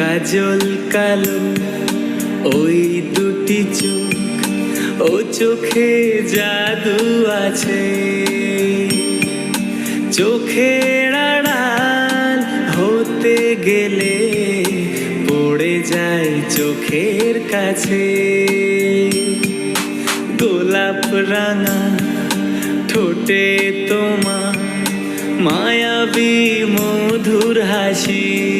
কাজল কালো, ওই দুটি চোখ, ও চোখে জাদু আছে। চোখের আড়াল হতে গেলে পড়ে যায় চোখের কাছে। গোলাপ রাঙা ঠোঁটে তোমার মায়াবী মধুর হাসি।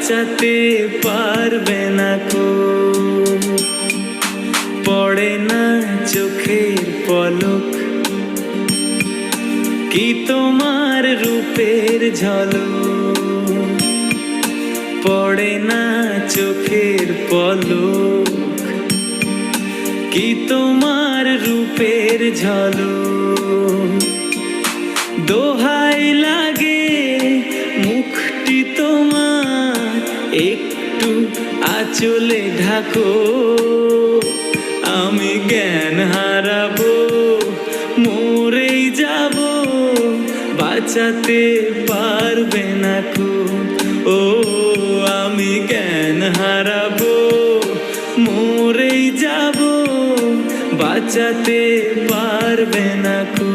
বাঁচাতে পারবে না কো। পড়ে না চোখের পলক। কি তোমার রূপের ঝলক? পড়ে না চোখের পলক। কি তোমার রূপের ঝলক? দোহাই লাগে একটু আচলে ঢাকো, আমি জ্ঞান হারাবো, মরেই যাব, বাঁচাতে পারবে না কো। ও, আমি জ্ঞান হারাবো, মরেই যাব, বাঁচাতে পারবে না কো।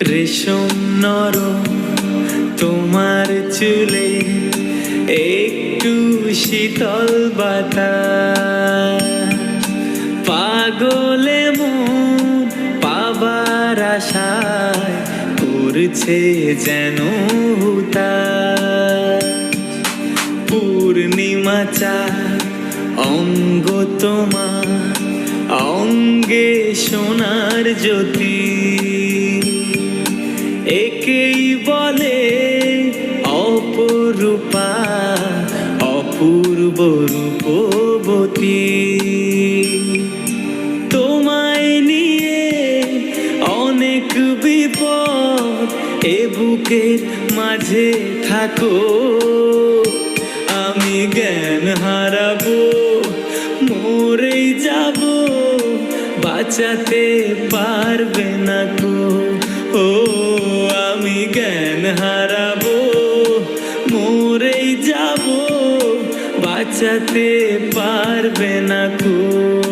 রেশম নরম, তোমার চুলে একটু শীতল বাতা পাগলে মন পাবার আশায় করছে যেন হুতাশ। পূর্ণিমা চা অঙ্গ তোমার, অঙ্গে সোনার জ্যোতি। একেই বলে অপরূপা, অপূর্ব রূপবতী। তোমায় নিয়ে অনেক বিপদ এ বুকের মাঝে থাকো। আমি জ্ঞান হারাবো, মরেই যাব, বাঁচাতে পারবে না বাঁচাতে পারবে না কো